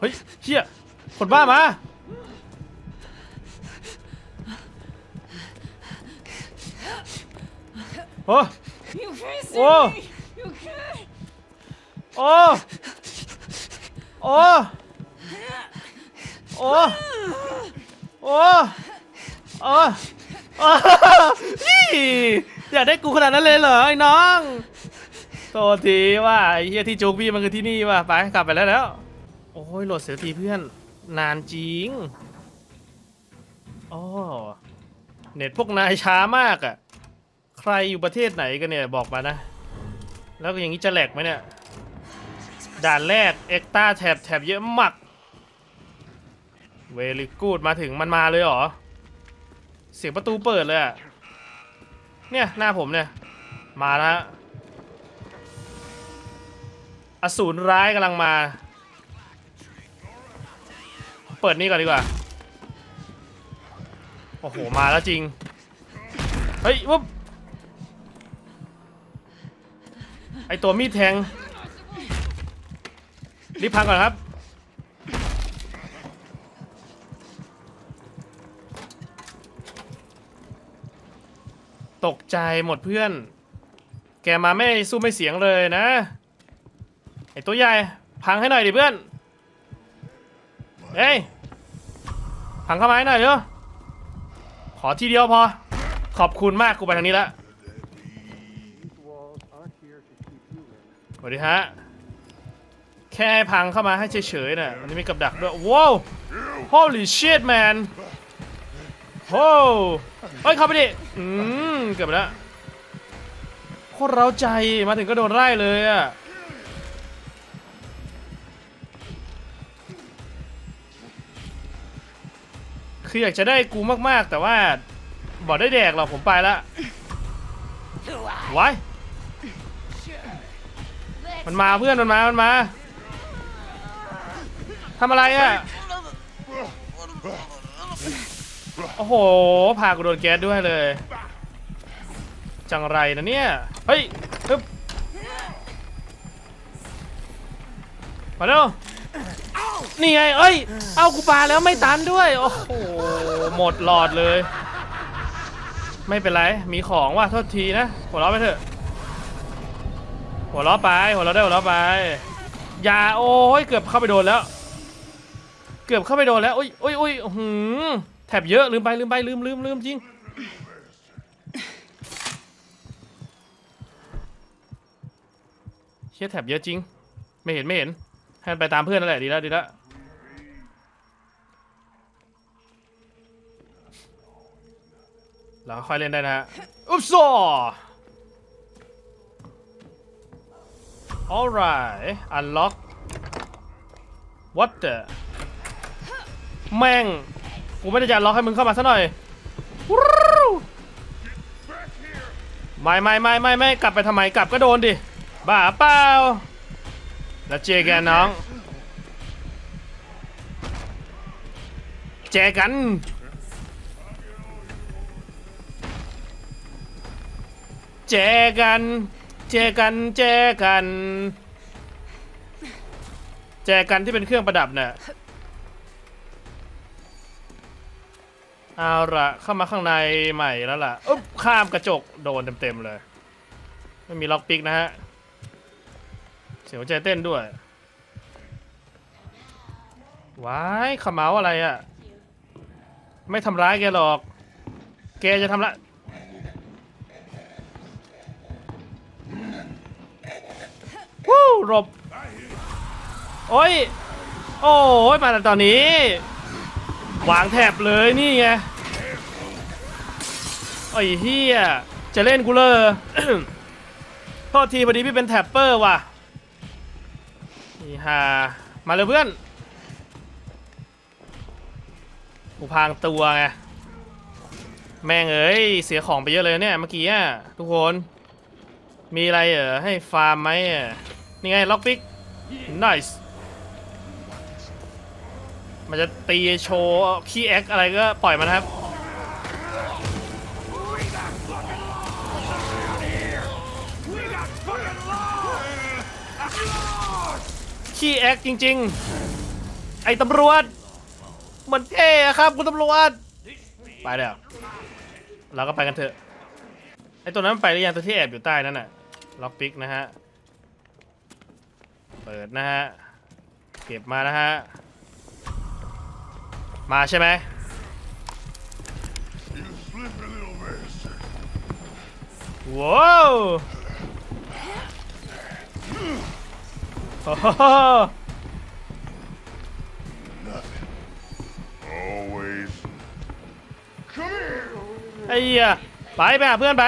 เฮ้ยเชี่ยคนบ้ามาโอ้ You can't see Whoa. me! You can't! โอ้โอ้โอ้โอ้โอ้โอ้ยี่อยากได้กูขนาดนั้นเลยเหรอไอ้น้องโทษทีว่าไอ้เฮียที่จุกพี่มันคือที่นี่ว่ะไปกลับไปแล้วแล้วโอ้ยโหลดเสียทีเพื่อน นานจริงอ๋อเน็ตพวกนายช้ามากอะ่ะ ใครอยู่ประเทศไหนกันเนี่ยบอกมานะ แล้วก็อย่างนี้จะแหลกไหมเนี่ย ด่านแรกเอ็กตาแถบแถบเยอะมากเวลิกูดมาถึงมันมาเลยเหรอ เสียงประตูเปิดเลยอะเนี่ย หน้าผมเนี่ย มาแล้วฮะอสูรร้ายกำลังมา เปิดนี่ก่อนดีกว่า โอ้โห มาแล้วจริง เฮ้ยวุ๊บไอตัวมีดแทง รีบพังก่อนครับ ตกใจหมดเพื่อน แกมาไม่สู้ไม่เสียงเลยนะ ไอตัวใหญ่ พังให้หน่อยดิเพื่อน เฮ้ยพังเข้ามาให้หน่อยเถอะขอทีเดียวพอ ขอบคุณมากกูไปทางนี้ละ These walls aren't here to keep you in. สวัสดีฮะ แค่พังเข้ามาให้เฉยๆน่ะมันมีกับดักด้วย ว้าว holy shit man โอ้เฮ้ยเข้าไปดิ อืม เกือบแล้วโคตรเร้าใจมาถึงก็โดนไล่เลยอะ คืออยากจะได้กูมากๆ แต่ว่าบอกได้แดกหรอกผมไปละไว้มันมาเพื่อนมันมามันมาทำอะไรอะโอ้โห พากูโดนแก๊สด้วยเลย จังไรนะเนี่ย เฮ้ยฮึบมาเร็ว นี่ไง เอ้ย เอากูปาแล้วไม่ตันด้วย โอ้โห หมดหลอดเลย ไม่เป็นไร มีของว่ะโทษทีนะ หัวเราะไปเถอะ หัวเราะไป หัวเราะได้หัวเราะไป อย่าโอ้ย เกือบเข้าไปโดนแล้ว เกือบเข้าไปโดนแล้ว อุ้ยอุ้ยอุ้ยหือแถบเยอะลืมไปลืมไปลืมลืมลืมจริง เชี่ยแถบเยอะจริง ไม่เห็นไม่เห็น ให้มันไปตามเพื่อนนั่นแหละดีแล้วดีแล้วแล้วค่อยเล่นได้นะอุ๊บซอ alright unlock what the แม่ง กูไม่ได้จะล็อกให้มึงเข้ามาซะหน่อย ไม่ไม่ไม่ไม่ไม่กลับไปทำไมกลับก็โดนดิ บ้าเปล่า แล้วเจอกันน้อง เจอกัน เจอกัน เจอกัน เจอกันแจอกันที่เป็นเครื่องประดับเนี่ยเอาละเข้ามาข้างในใหม่แล้วล่ะ อุ๊บข้ามกระจกโดนเต็มๆเลย ไม่มีล็อกปิกนะฮะ เสียวใจเต้นด้วย ว้ายขมเมาอะไรอะ่ะ ไม่ทำร้ายแกหรอก แกจะทำละวู้หลบ โอ้ย โอ้ยมาแต่ตอนนี้ วางแถบเลยนี่ไงไอ้เฮียจะเล่นกูเลยโทษทีพอดีพี่เป็นแท็ปเปอร์ว่ะ ฮามาเลยเพื่อนกูพางตัวไงแม่งเอ้ยเสียของไปเยอะเลยเนี่ยเมื่อกี้อะทุกคน มีอะไรเหรอให้ฟาร์มไหมอะนี่ไงล็อกปิก nice มันจะตีโชว์ขี้แอคอะไรก็ปล่อยมันครับ ขี้แอคจริง ๆ ไอ้ตำรวจเหมือนเท่อะครับคุณตำรวจ ไปเดี๋ยวเราก็ไปกันเถอะ ไอ้ตัวนั้นมันไปหรือยังตัวที่แอบอยู่ใต้นั่นน่ะ ล็อกปิกนะฮะ เปิดนะฮะ เก็บมานะฮะ มาใช่ไหมว้าว โอ้โห Always. Come here. ไอ้เหี้ยไปไปหาเพื่อนไป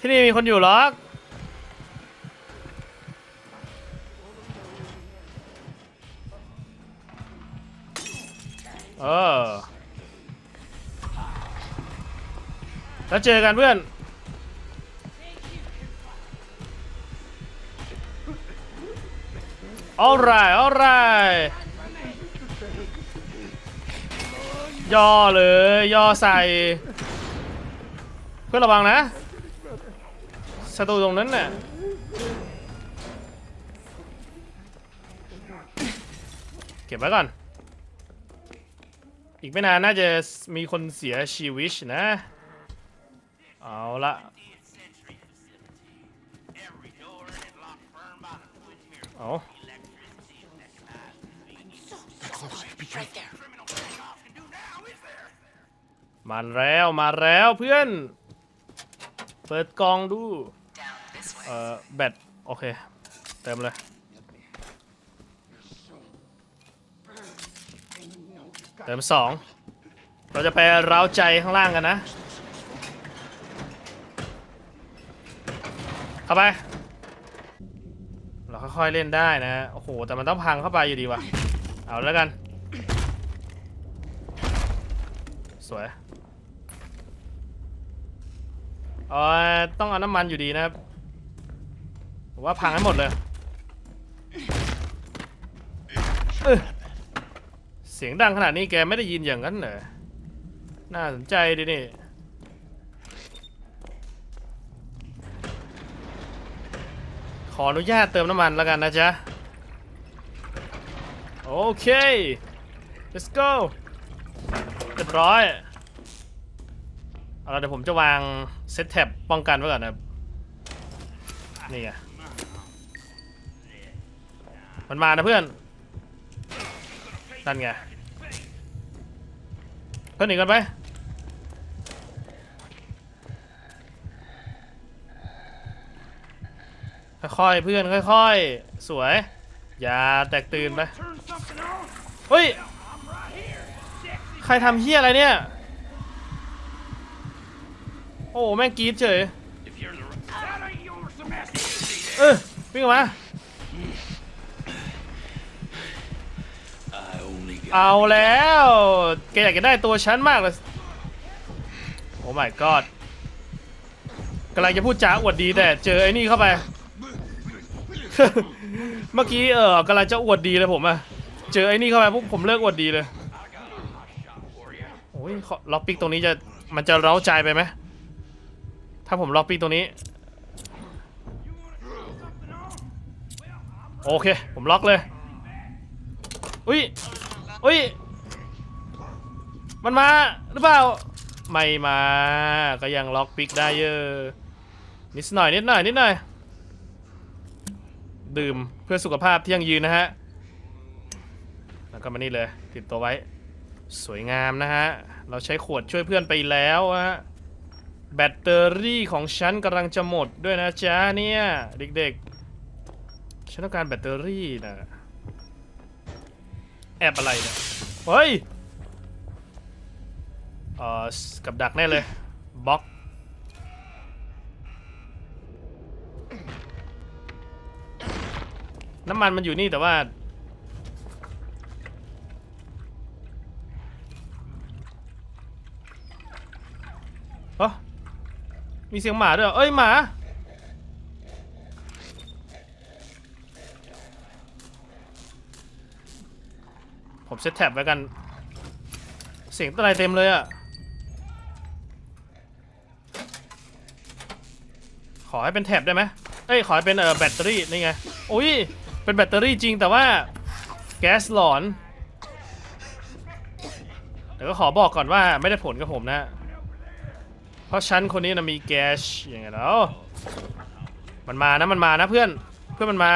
ที่นี่มีคนอยู่หรอกเออแล้วเจอกันเพื่อน alright alright ย่อเลย ย่อใส่ เพื่อระวังนะศัตรูตรงนั้นน่ะเก็บไว้ก่อน อีกไม่นานน่าจะมีคนเสียชีวิตนะ เอาละเอา มาแล้วมาแล้วเพื่อน เปิดกล่องดู เอ่อแบตโอเค เติมเลยเติมสอง เราจะไปเร้าใจข้างล่างกันนะ เข้าไป เราค่อยๆเล่นได้นะ โอ้โห แต่มันต้องพังเข้าไปอยู่ดีว่ะเอาแล้วกัน วยเออต้องเอาน้ำมันอยู่ดีนะครับผมว่าพังให้หมดเลยเอ้ยเสียงดังขนาดนี้แกไม่ได้ยินอย่างนั้นเหรอน่าสนใจดินี่ขออนุญาตเติมน้ำมันแล้วกันนะจ๊ะ โอเค let's go เรียบร้อย เอาละเดี๋ยวผมจะวางเซตแท็บป้องกันไว้ก่อนนะครับนี่ไงมันมานะเพื่อนนั่นไงเพื่อนหนีกันไปค่อยๆเพื่อนค่อยๆ สวย อย่าแตกตื่นไปเฮ้ย ใครทำเฮี้ยอะไรเนี่ย โอ้แม่งกรีดเฉยเออวิ่งออกมาเอาแล้วแกอยากจะได้ตัวฉันมากเลยโอ้ my god กำลังจะพูดจาอวดดีแต่เจอไอ้นี่เข้าไป เมื่อกี้เออกำลังจะอวดดีเลยผมอะเจอไอ้นี่เข้าไปปุ๊บผมเลิกอวดดีเลยโอ้ยขอล็อกปิกตรงนี้จะมันจะเร้าใจไปไหม ถ้าผมล็อกปิกตรงนี้ โอเค ผมล็อกเลย อุ้ย อุ้ย มันมาหรือเปล่า ไม่มา ก็ยังล็อกปิกได้เยอะ นิดหน่อยนิดหน่อยนิดหน่อย ดื่มเพื่อสุขภาพที่ยังยืนนะฮะ แล้วก็มานี่เลย ติดตัวไว้ สวยงามนะฮะ เราใช้ขวดช่วยเพื่อนไปแล้วฮะ แบตเตอรี่ของฉันกำลังจะหมดด้วยนะจ๊ะเนี่ย เด็กๆ ฉันต้องการแบตเตอรี่นะแอบอะไรเนี่ยเฮ้ยเอ่อกับดักแน่เลยบล็อกน้ำมันมันอยู่นี่แต่ว่า เอ้อ มีเสียงหมาด้วยเหรอเอ้ยหมาผมเซตแท็บไว้กัน เสียงอะไรเต็มเลยอะขอให้เป็นแท็บได้ไหมเอ้ย ขอให้เป็นเออแบตเตอรี่ นี่ไง อุ้ย เป็นแบตเตอรี่จริงแต่ว่า แก๊สหลอน แต่ก็ขอบอกก่อนว่าไม่ได้ผลกับผมนะ ราะฉันคนนี้นะมีแก๊สอย่างไงแล้วมันมานะมันมานะเพื่อนเพื่อนมันมา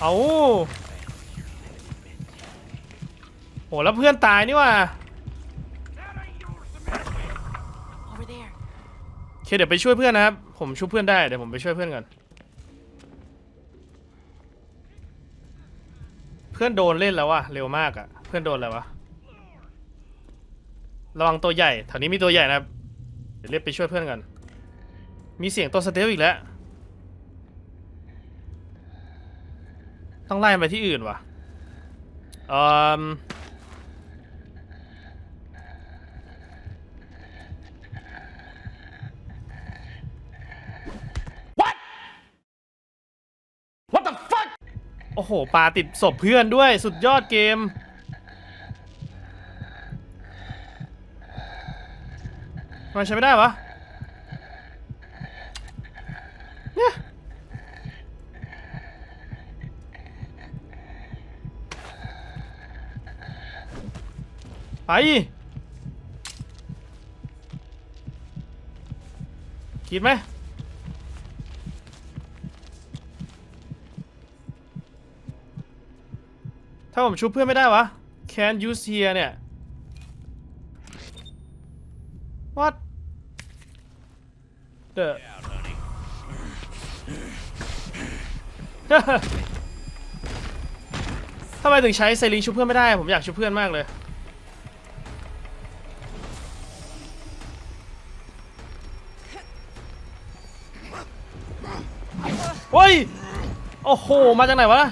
เอาโหแล้วเพื่อนตายนี่ว่ะ Over there. โอเคเดี๋ยวไปช่วยเพื่อนนะครับ ผมช่วยเพื่อนได้เดี๋ยวผมไปช่วยเพื่อนก่อน เพื่อนโดนเล่นแล้ววะเร็วมากอะเพื่อนโดนแล้ววะระวังตัวใหญ่แถวนี้มีตัวใหญ่นะเดี๋ยวเรียกไปช่วยเพื่อนกัน มีเสียงตัวสเตลอีกแล้ว ต้องไล่ไปที่อื่นวะเอ่อ โอ้โหปลาติดศพเพื่อนด้วยสุดยอดเกมทำไมใช้ไม่ได้วะ เนี่ย ไป คิดไหม ถ้าผมชุบเพื่อนไม่ได้วะ can't use here เนี่ย what the ทำไมถึงใช้ไซริงชุบเพื่อนไม่ได้ ผมอยากชุบเพื่อนมากเลยเฮ้ย โอ้โห มาจากไหนวะ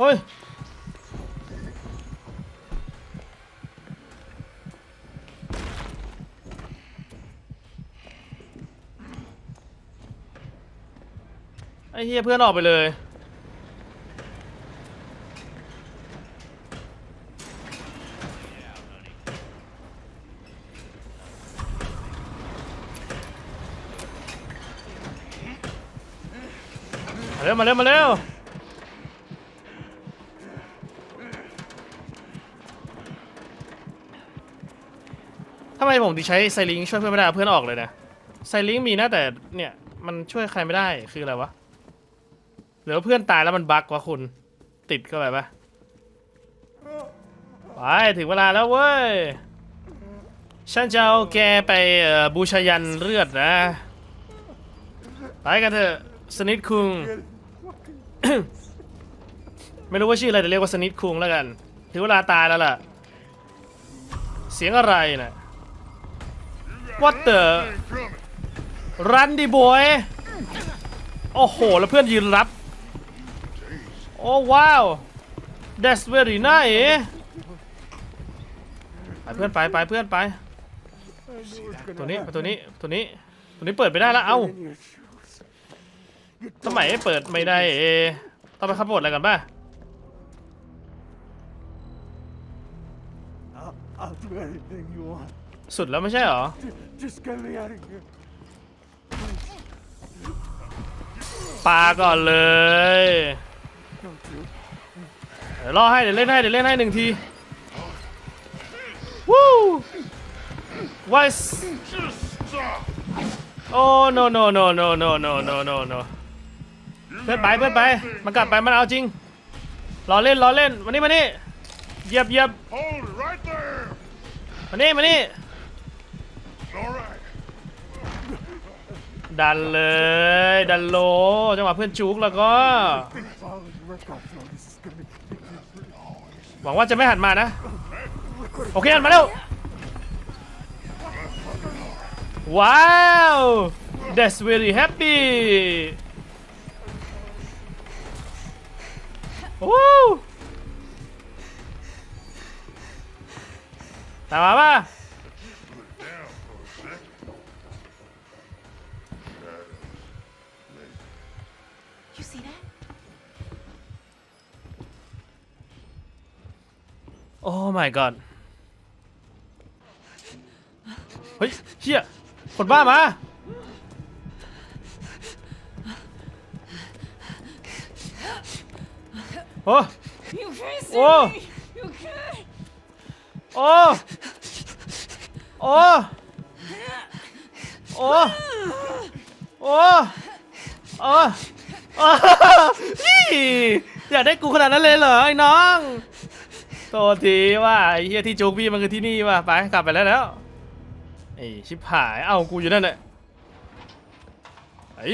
เฮ้ย เฮียเพื่อนออกไปเลย มาเร็วมาเร็วมาเร็วทำไมผมถึงใช้ไซลิงช่วยเพื่อนไม่ได้เอาเพื่อนออกเลยนะไซลิงมีนะแต่เนี่ย มันช่วยใครไม่ได้คืออะไรวะ หรือเพื่อนตายแล้วมันบั๊กวะคุณ ติดเข้าไปปะไปถึงเวลาแล้วเว้ย ฉันจะเอาแกไปบูชายันเลือดนะ ไปกันเถอะ สนิทคุง ไม่รู้ว่าชื่ออะไรแต่เรียกว่าสนิทคุงแล้วกัน ถึงเวลาตายแล้วล่ะ เสียงอะไรนะ What the รันดิบอย โอ้โห แล้วเพื่อนยืนรับ โอ้ว้าว that's very nice ไปเพื่อนไปไปเพื่อนไป ตัวนี้ตัวนี้ตัวนี้ตัวนี้เปิดไม่ได้แล้วเอ้า In your shoes. You ทำไมเปิดไม่ได้เอต้องไปขับบทอะไรกันป่ะสุดแล้วไม่ใช่หรอ ปาก่อนเลย เดี๋ยวรอให้เดี๋ยวเล่นให้เดี๋ยวเล่นให้หนึ่งทีวู้ว a สโอ้ no no no no no no no no no เพื่อนไปเพื่อนไปมันกลับไปมันเอาจริงรอเล่นรอเล่นมานี่มานี่เหยียบเหยียบ Hold it right there. มานี่มานี่ All right. ดันเลยดันโลจังหวะเพื่อนจุกแล้วก็ หวังว่าจะไม่หันมานะ โอเคหันมาแล้วว้าว that's very happy โอ้ตามมาป่ะ โอ้ my god เฮ้ยเฮียคนบ้ามา โอ้ You can't see Whoa. me. You can't. โอ้โอ้โอ้โอ้โอ้โอ้อี้อยากได้กูขนาดนั้นเลยเหรอไอ้น้อง โทษทีว่าไอ้เฮียที่จุกพี่มันคือที่นี่ว่ะไปกลับไปแล้วแล้วไอ้ชิบหายเอ้ากูอยู่นั่นแหละไอ้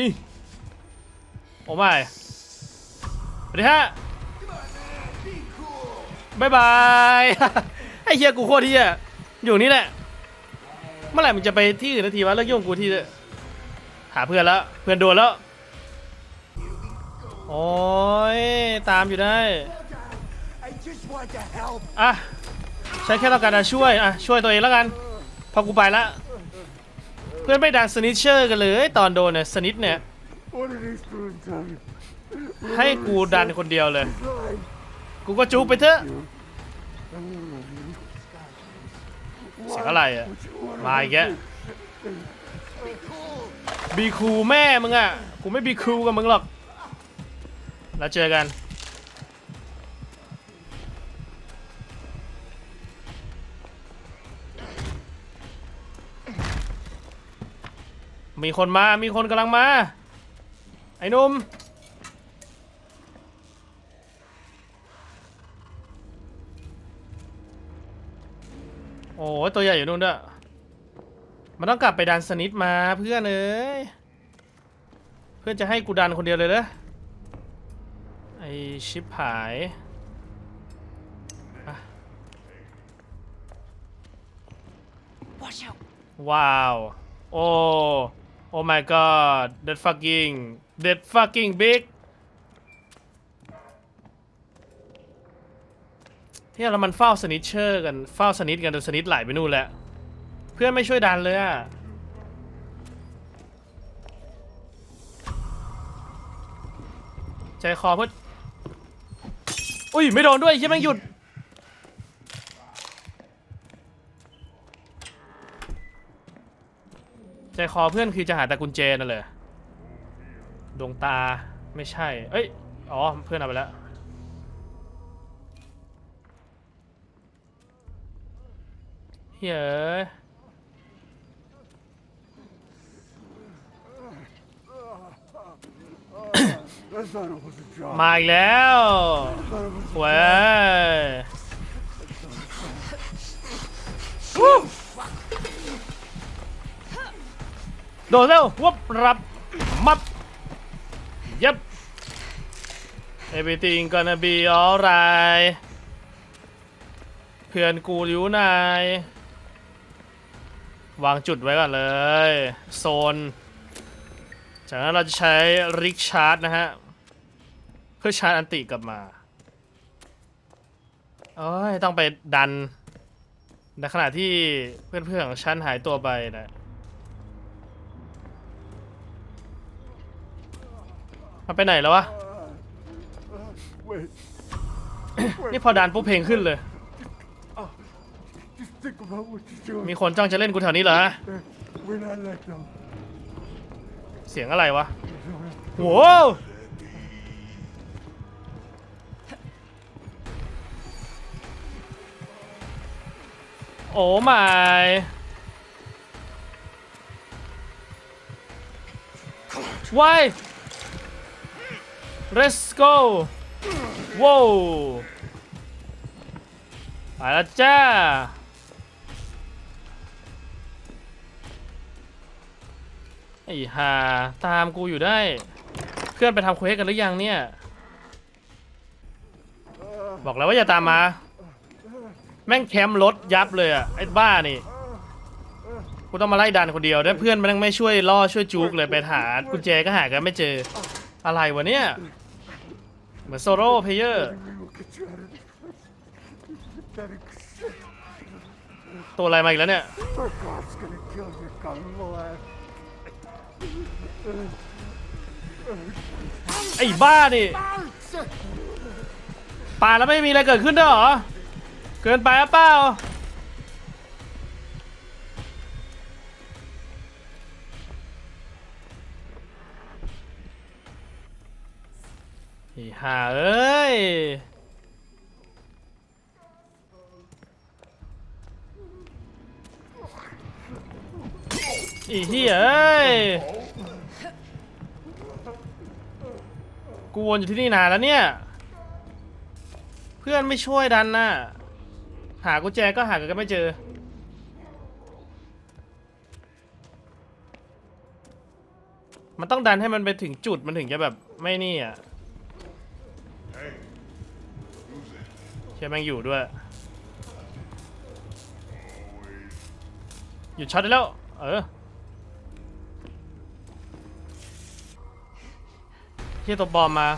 โอ้ไม่สวัสดีฮะบายบายไอ้เฮียกูโคตรเฮียอยู่นี่แหละ เมื่อไหร่มึงจะไปที่อื่นนาทีวะเลิกยุ่งกูที่เหาเพื่อนแล้วเพื่อนโดนแล้วโอ้ยตามอยู่ได้ อะใช้แค่ต้องการจะช่วยอะช่วยตัวเองแล้วกัน พอกูไปละ เพื่อนไม่ดันสนิชเชอร์กันเลยตอนโดนเนี่ยสนิทเนี่ย What are these spoons on? ให้กูดันคนเดียวเลย กูก็จูบไปเถอะเสียงอะไรอะ มาอีกแกบีคูแม่มึงอะ กูไม่บีคูกับมึงหรอก แล้วเจอกัน มีคนมา มีคนกำลังมา ไอ้หนุ่ม โอ้ยตัวใหญ่อยู่นู่นด้วย มันต้องกลับไปดันสนิทมาเพื่อนเอ้ย เพื่อนจะให้กูดันคนเดียวเลยเหรอ ไอชิปหายอะ Watch out! ว้าว โอ้ โอ้ my god that fucking that fucking big ที่เรามันเฝ้าสนิทเชอร์กันเฝ้าสนิทกันจนสนิทไหลไปนู่นแหล้วเพื่อนไม่ช่วยดันเลยอะใจคอเพื่ออุ้ย ไม่โดนด้วยยังไม่งหยุด ใจคอเพื่อนคือจะหาแต่กุญแจนั่นเลยดวงตาไม่ใช่ เอ้ย อ๋อ เพื่อนเอาไปแล้ว เฮ้ยมาอีกแล้วเว้ย โดดเร็ววบรับมับยับ everything gonna be alright เพื่อนกูอยู่ไหนวางจุดไว้ก่อนเลย โซน จากนั้นเราจะใช้ริกชาร์จนะฮะ เพื่อชาร์จอันติกลับมาโอ้ยต้องไปดัน ในขณะที่เพื่อนๆของฉันหายตัวไปนะ มันไปไหนแล้ววะ Wait. นี่พอดันปุ๊บเพลงขึ้นเลย Just think about what you're doing. มีคนจ้องจะเล่นกูแถวนี้เหรอฮะ We're not like them. เสียงอะไรวะโว้วโอ้ my why let's go ว้าวไปแล้วจ้าไอ้ห่าตามกูอยู่ได้ เพื่อนไปทำเควสกันหรือยังเนี่ย บอกแล้วว่าอย่าตามมา แม่งแคมป์รถยับเลยอะไอ้บ้านี่กูต้องมาไล่ดันคนเดียวแล้วเพื่อนมันไม่ช่วยล่อช่วยจูกเลยไปหากุญแจก็หากันไม่เจอ อะไรวะเนี่ย เหมือนโซโล่เพลเยอร์ ตัวอะไรมาอีกแล้วเนี่ย ไอ้บ้านี่ปาแล้วไม่มีอะไรเกิดขึ้นด้วยเหรอ เกินไปหรือเปล่า อีห่าเอ้ย อีเหี้ยเอ้ย กูวนอยู่ที่นี่นานแล้วเนี่ย เพื่อนไม่ช่วยดันน่ะ หากุญแจก็หากันไม่เจอ มันต้องดันให้มันไปถึงจุดมันถึงจะแบบไม่นี่อะ เชื่อแม่งอยู่ด้วย หยุดช็อตได้แล้ว เออเฮียตัวบอมมา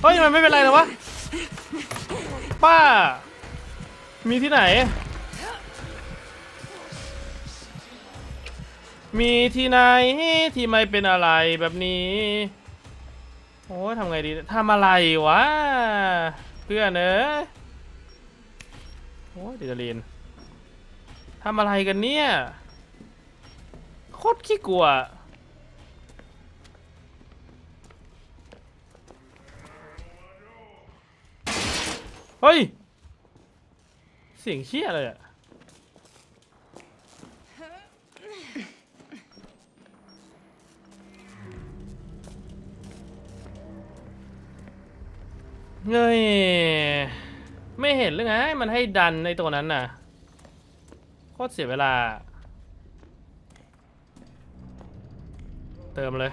เฮ้ย มันไม่เป็นไรหรอวะ ป้า มีที่ไหน มีที่ไหนที่ไม่เป็นอะไรแบบนี้ โอ้ยทำไงดีทำอะไรวะ เพื่อนเอ้ยโอ้ยเดจลีนทำอะไรกันเนี่ย โคตรขี้กลัว เฮ้ย เสียงเชี่ยเลยอะ เงยไม่เห็นหรือไงมันให้ดันในตัวนั้นน่ะโคตรเสียเวลา เติมเลย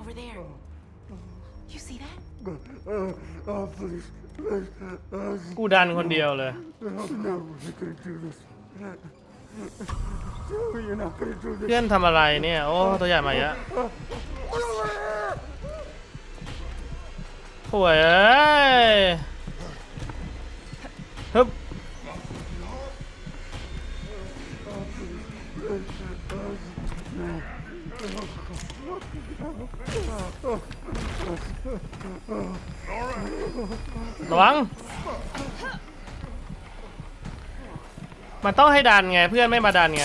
Over there. You see that? Uh, oh, please. Please. Uh, กูดันคนเดียวเลย I'm not really gonna do this. You're not gonna do this. เพื่อนทำอะไรเนี่ย โอ้ตัวใหญ่มาเยอะโถ่เอ้ยฮึบ ระวัง มันต้องให้ดันไงเพื่อนไม่มาดันไง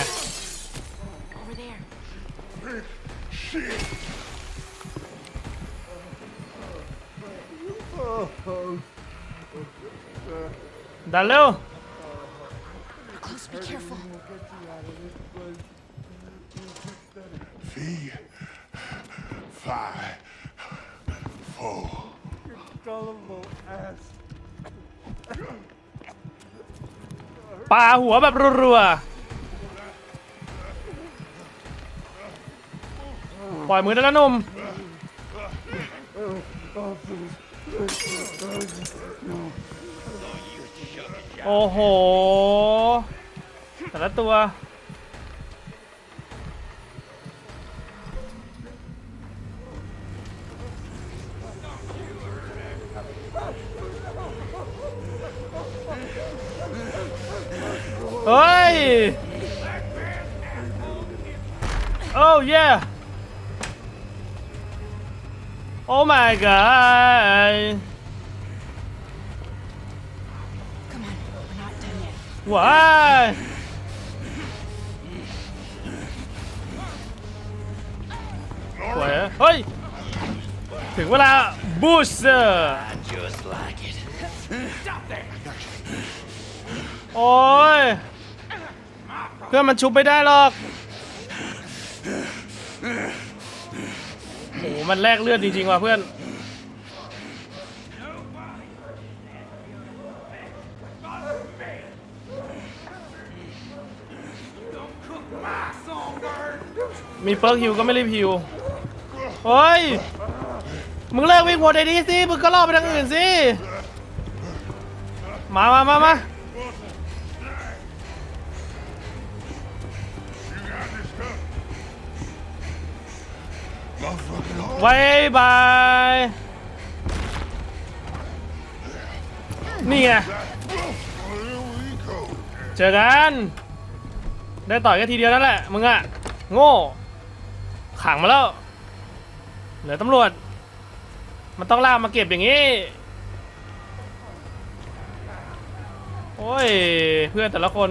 ดันเร็วฟีฟายโฟ gullible. ปาหัวแบบรัวๆ ปล่อยมือได้แล้วหนุ่มโอ้โห แต่ละตัว เฮ้ย โอ้ yeah Oh my god Come on, we're not done yet. ว้ายสวยอะเฮ้ย ถึงเวลาบูสเตอร์ Just like it. โอ้ย เ พื่อนมันชุบไม่ได้หรอกโอ้โหมันแลกเลือดจริงๆว่ะเพื่อน มีเปิร์กฮิวก็ไม่รีบฮิวเฮ้ย มึงเลิกวิ่งวนไอ้นี้สิ มึงก็ล่อไปทางอื่นสิ มามามามา บายบาย นี่ไง เจอกัน ได้ต่อยแค่ทีเดียวนั่นแหละ มึงอะโง่ ขังมาแล้ว เหลือตำรวจ มันต้องล่ามาเก็บอย่างนี้ โอ้ย เพื่อนแต่ละคน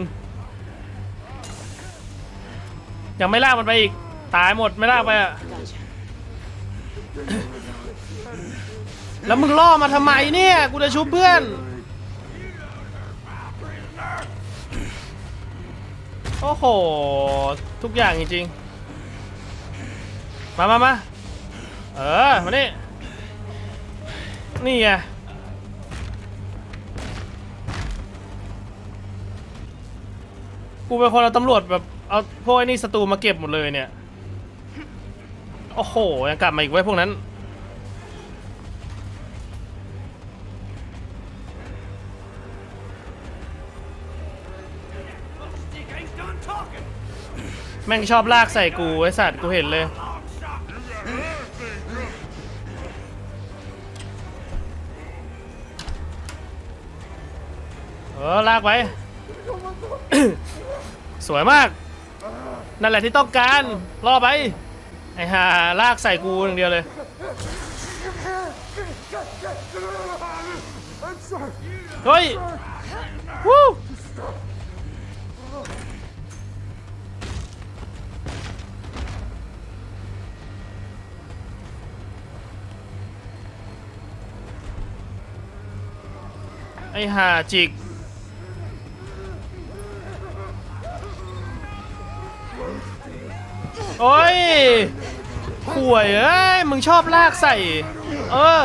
ยังไม่ล่ามันไปอีก ตายหมดไม่ล่าไปอะ แล้วมึงล่อมาทำไมเนี่ย กูจะชุบเพื่อน โอ้โห ทุกอย่างจริงๆ มามามาเออ มานี่ นี่ไงกูเป็นคนเอาตำรวจแบบ เอาพวกไอ้นี่ศัตรูมาเก็บหมดเลยเนี่ย โอ้โหยังกลับมาอีกไว้พวกนั้น แม่งชอบลากใส่กูไอ้สัตว์กูเห็นเลย เออลากไปสวยมาก นั่นแหละที่ต้องการล่อไป ไอ้ห่าลากใส่กูอย่างเดียวเลย เฮ้ยวู้ไอ้ห่าจิก โอ้ยข่วยเอ้ย มึงชอบลากใส่ เออ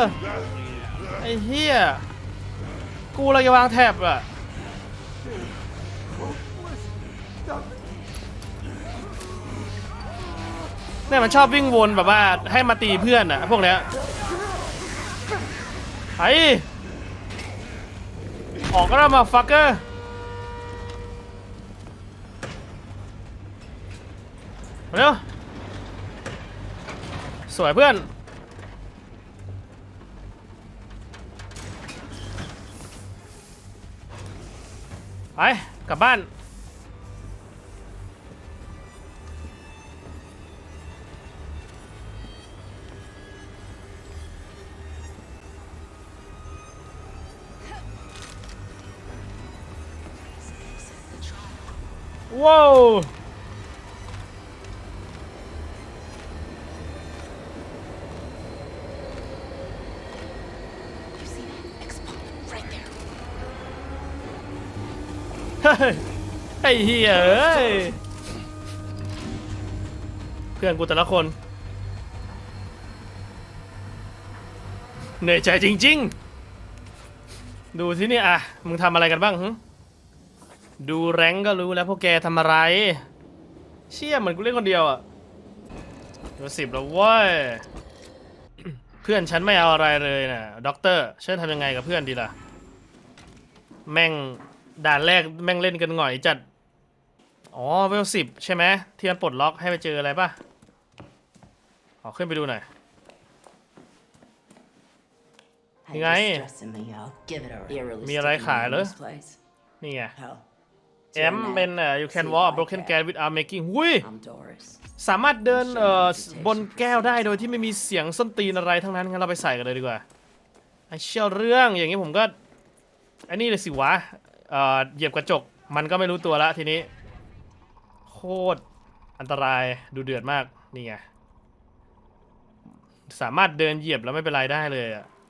ไอ้เฮียกูเราจะวางแถบอะเนี่ยมันชอบวิ่งวนแบบว่าให้มาตีเพื่อนอะพวกเนี้ยไอออกก็ได้มาฟักเกอร์ มา เร็วสวยเพื่อน ไป กลับบ้านว้าว ไอ้เหี้ยเอ้ยเพื่อนกูแต่ละคน เหนื่อยใจจริง ๆ ดูที่นี่อะ มึงทำอะไรกันบ้างหึดูแรงก็รู้แล้วพวกแกทำอะไร เชี่ยเหมือนกูเล่นคนเดียวอะเบอร์สิบแล้วเว้ย เพื่อนฉันไม่เอาอะไรเลยนะด็อกเตอร์ฉันทำยังไงกับเพื่อนดีล่ะ แม่ง ด่านแรกแม่งเล่นกันหง่อยจัด อ๋อเวลสิบใช่ไหมที่มันปลดล็อกให้ไปเจออะไรป่ะขอขึ้นไปดูหน่อย Hey, Ngay. you're stressing me out. Give it a rest. มีอะไรขายเหรอ Place. นี่ไง Hell. แอมเป็นเอ่อ you can walk a broken gas without making หุ้ย I'm Doris. สามารถเดินเอ่อบนแก้วได้โดยที่ไม่มีเสียงส้นตีนอะไรทั้งนั้นงั้นเราไปใส่กันเลยดีกว่าไอเชี่ยเรื่องอย่างนี้ผมก็ไอ้นี่เลยสิวะเอ่อ เหยียบกระจกมันก็ไม่รู้ตัวละทีนี้ โคตรอันตรายดูเดือดมากนี่ไงสามารถเดินเหยียบแล้วไม่เป็นไรได้เลยอะ